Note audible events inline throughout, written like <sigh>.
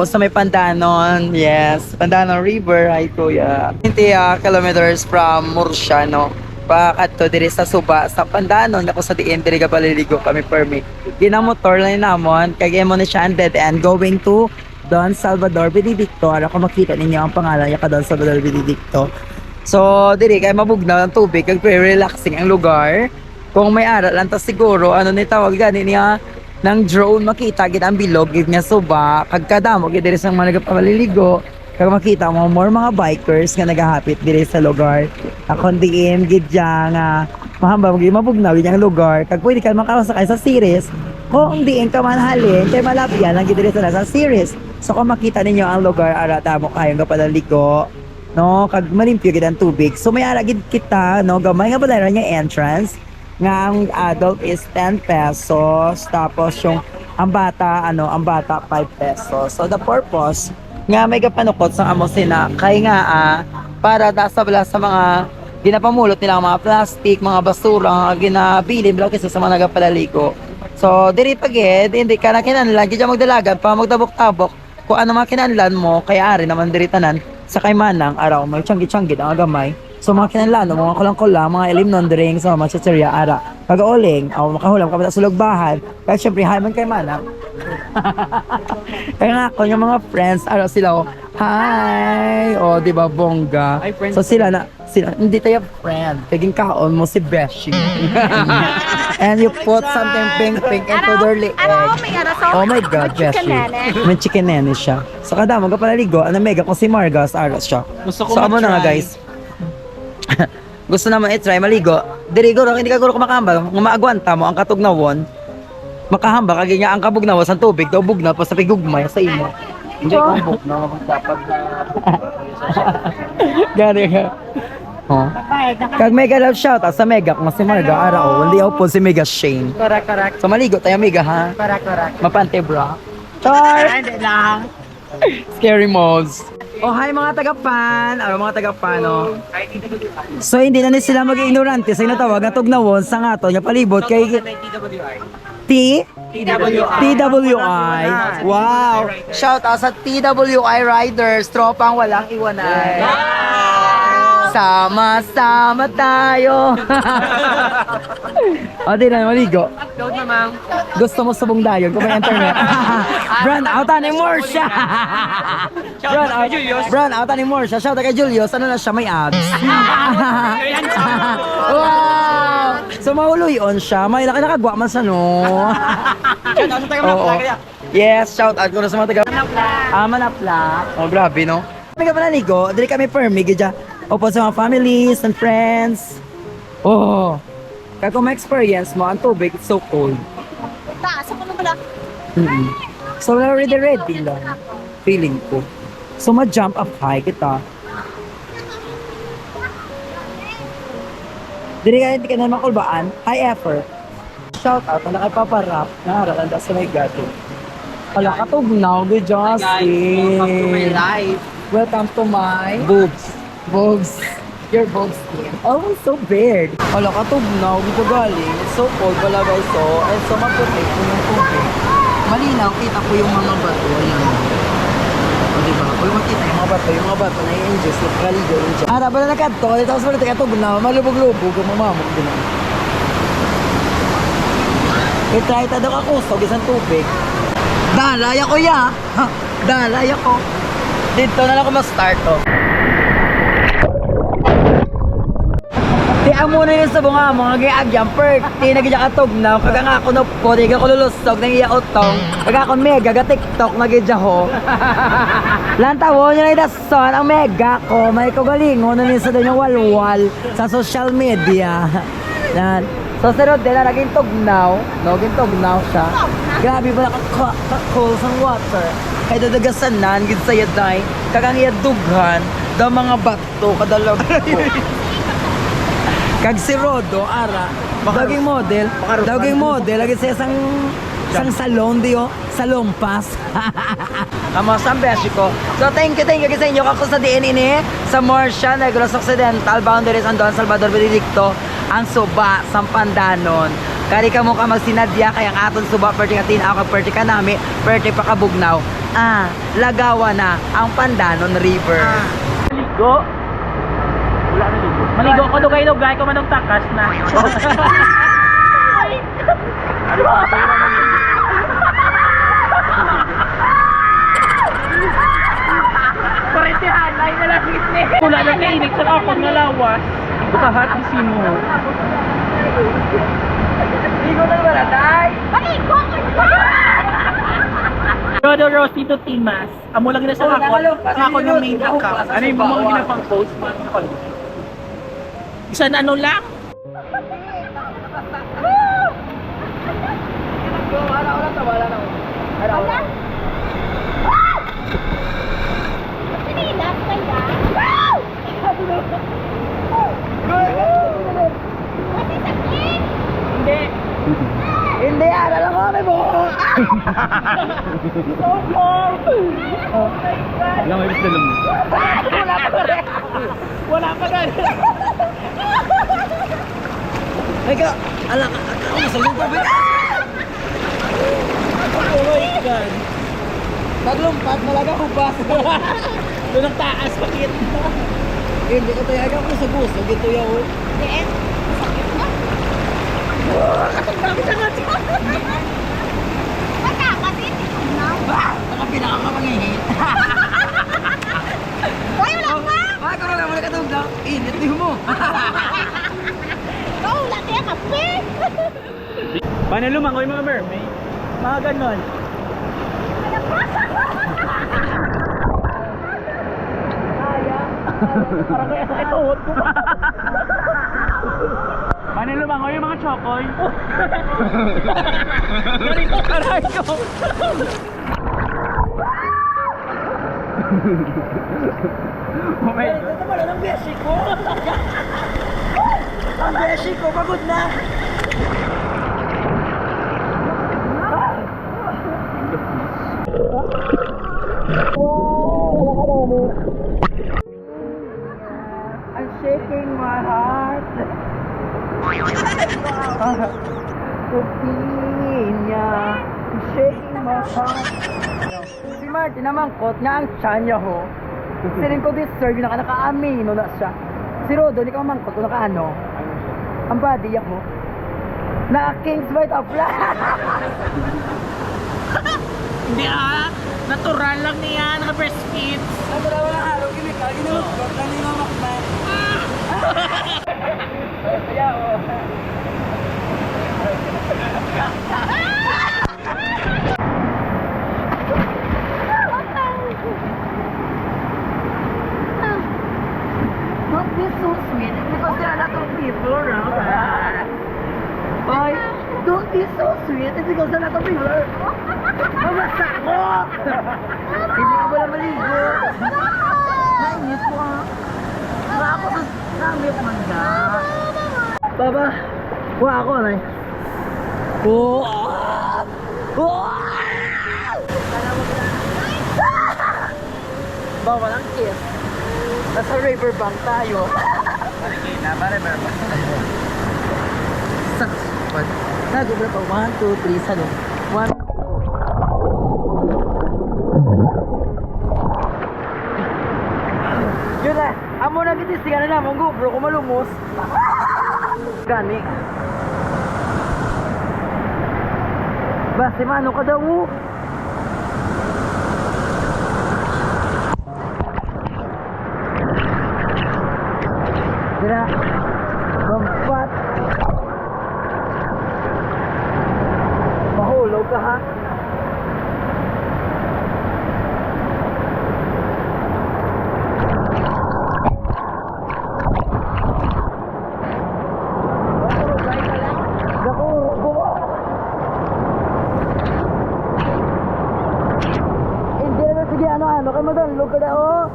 Sa may Pandanon, yes. Pandanon River, ay kuya. 20 ah, kilometers from Murcia, no? Pakat to diri sa Suba, sa Pandanon, ako sa diin, diri ka paliligo kami permit. Ginamotor lang namon, kag mo na siya ang dead end, going to Don Salvador Benedicto. Ara ko makita ninyo ang pangalan niya ka Don Salvador Benedicto. So, diri kay mabugnaw ang tubig, kag relaxing ang lugar. Kung may aral lang ta siguro, ano ni tawag gani niya, ng drone makita gid ang bilog gid nga suba kag kadamo gid diri sa mga nagapaliligo kag makita mo more mga bikers nga nagahapit diri sa lugar. Akon diin gid nga mahamba gid mabugnaw ang lugar. Kag pwede ka makasakay sa series kung diin ka man halin kay malapyan lang gid diri sa series. So kung makita ninyo ang lugar ara damo kayong kapalaligo no? Kag malimpyo gid ang tubig. So may ara gid kita no? Gamay nga balayran nga entrance nga ang adult is 10 pesos. Tapos yung ang bata ano ang bata 5 pesos. So the purpose nga may kapanukot sa amo sina. Kay nga ah, para bala sa mga ginapamulot nila mga plastic mga basura nga ginabili nila kasi sa mga nagapalaligo. So diri pagid hindi ka na kinahanglan gid magdalagan pa magtabok-tabok kung ano mga kinahanglan mo kaya ari naman diri tanan sa kay manang araw may tiyanggi-tiyanggi ang gamay So mga kinanlano, mga kulang-kulang, mga ilim non dring sa mga chicheria ara. Pag-oling, o makahulam ka sa sulog bahay. Kaya syempre, hi man kay manang. <laughs> Kaya nga ako, yung mga friends, ano sila, oh, hi! O, di ba, bongga. Friends. So sila na, sila, hindi tayo friend. Kaging kaon mo si Beshi. <laughs> And you put something pink-pink into their leg. Ano, may ano, so, Oh my God, Beshi. May chicken nene siya. So kada mo kapalaligo, ano mega ko si Margas, aras siya. Gusto ko So amo na nga guys. <laughs> Gusto naman i-try maligo. Diri guro hindi ka guro kumakamba, nga maagwanta mo ang katugnawon. Makahamba kag nga ang kabugnaw sa tubig, daw bugnaw pa sa pigugmay sa imo. Hindi ko bugnaw dapat na <laughs> Gani ka. Oh. Kag mega love shout out sa Mega kung si Marga ara oh, hindi ako po si Mega Shane. Correct, correct. So maligo tayo Mega ha. Correct, correct. Mapante bra. Char! Hindi lang. <laughs> Scary modes. Oh, hi mga taga-fan. Ano mga taga-fan, oh. So, hindi na ni sila maging ignorante sa inatawag na tugnawon sa nga to, nga palibot kay T? TWI. Wow. Shout out sa TWI Riders, tropang walang iwanan. Sama-sama tayo. o, di na, maligo. Upload naman. Gusto mo subong dayon kung may internet. <laughs> Brand out ni Morsha. Brand out. Brand out ni Morsha. Shout out kay Julius. Ano na siya may abs. <laughs> wow. So mauloy on siya. May laki nakagwa man <laughs> sa no. Oo. Yes, shout out ko na sa mga taga. Ah, manapla. Oh, grabe no. Kami ka panaligo. Dili kami permi gidya. Opo sa mga families and friends. Oh. Kaya kung ma-experience mo, ang tubig, it's so cold. Taas ako naman ako. Mm-hmm. So, already ready lang. Feeling ko. So, ma-jump up high kita. Dili ka, hindi ka na makulbaan. High effort. Shout out na nakapaparap. Naharalanda sa may gato. Wala ka tugnaw, good Guys, welcome to my life. Welcome to my boobs. Boobs. Your boobs skin. Oh, so big. Wala ka tugnaw, dito galing. It's so cold pala guys, so. And so maputik po yung tubig. Malinaw, kita ko yung mga bato. Ayan. O, diba? Kung makita yung mga bato, yung mga bato na i-ingest, nagkaligo yun dyan. Ara, bala nakato, dito tapos pala tugnaw, malubog-lubog, mamamok din ako. I-try ta daw ako, so isang tubig. Dalay ako ya. Dalay ako. Dito na lang ako ma-start oh. Amo na yun sa bunga mo, nga giagyang perk, di na gidya katog na, kaga nga ako no po, di ka ko lulusog, nang iya utong, kaga ako mega, ga tiktok na gidya ho. Lantawo nyo na idason, ang mega ko, may kagalingon na nisa doon yung walwal sa social media. <laughs> Yan. So, sunod din na naging tugnaw, no, naging tugnaw siya. Grabe pala ka, ka, cool sa water. Kaya dadagasanan, gid sa yaday, kagang dughan, da mga bato, kadalag <laughs> Kag si Rodo, ara, daging model, daging model, lagi sa isang isang salon diyo, salon pass. <laughs> Amo sa ko. So thank you, thank you sa inyo kako sa diin ini sa Marcia, Negros Occidental, boundaries ang Don Salvador Benedicto, ang suba sa Pandanon. Kari ka mo ka magsinadya kaya ang aton suba perti ka tin ako perti ka nami, perti pa kabugnaw. ah, lagawa na ang Pandanon River. Na ligo. Maligo ko dugay dugay ko manong takas na. Ano ba? Paretehan, lain na lang ni. Wala na kainit sa ako nga lawas. Bukahat di simo. Ligo na ba natay? Maligo ko Rodo Rossi to Timas. Amo lang na sa ako. ako ng main account. Ano yung mga ginapang post mo? Isa na ano lang? Wala. Sinilas kaya? Kasi sakit. Hindi. Hindi, ano lang kami mo. Lang may gusto lang. Wala pa rin. Wala pa rin. Ay ka, ala ka, ako masalit pa ba? Oh my God. Paglumpat, malaga hubas. Doon ang taas, bakit? Hindi ko tayo ako sa gusto, gito yaw. Then, sakit na. Matakasin. <laughs> Saka pinakakamangihit. Hoy, wala pa. Ay, kung wala mo na katugdaw, init niyo mo. Oh, wala kaya kape. Paano lumangoy mga mermaid? Mga ganon. <laughs> Parang kaya sa ituhot ko. Paano lumangoy yung mga chokoy? Ganito karay ko. Oh my God. Ito pala ng beshi ko. Ang beshi ko, pagod na. Kupinya, shaking my heart. Si Martin naman, kot nga ang tiyan niya ho. Siling ko deserve yung naka naka-amino na siya. Si Rodo, di ka mamangkot kung naka-ano. Ang body ako. Naka-king's bite of black. <laughs> Hindi ah. Natural lang niya. Naka-breastfeed. Ang dalawa ng araw, sweet it's because there are a lot of people. Mamasa ko! Hindi ko pala maligo. Nainis ko ha. Wala ako sa namit man ka. Baba, wala ako na Oh! Oh! Ba, walang kiss. Nasa riverbank tayo. Marikina ba? Riverbank. Sa spot. Nagubra pa. One, two, three, salo. One. Yun na. Amo na gitistingan na naman. GoPro ko malumos. Gani. Basta mano ka daw. oh. Dira. Hindi na sige ano ano kay madalog ka na oh.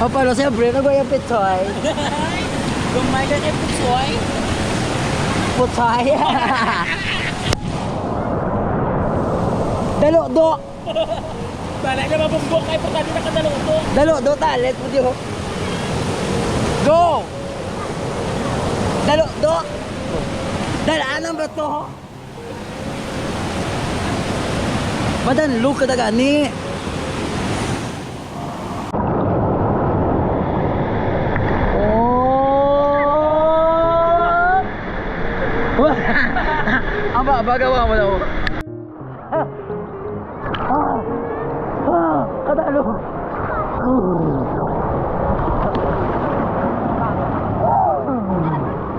<laughs> O paano siyempre nagwaya pitoy. Gumay ka kay Putsoy. Putay. Dalo do. Bala na mabugbok kay Pagkano na kadaluto. Dalo do talet mo di ho. Go. Dalo do. Dalanan ba to? Madan, look ka gani. Oh! Aba, bagawa mo daw.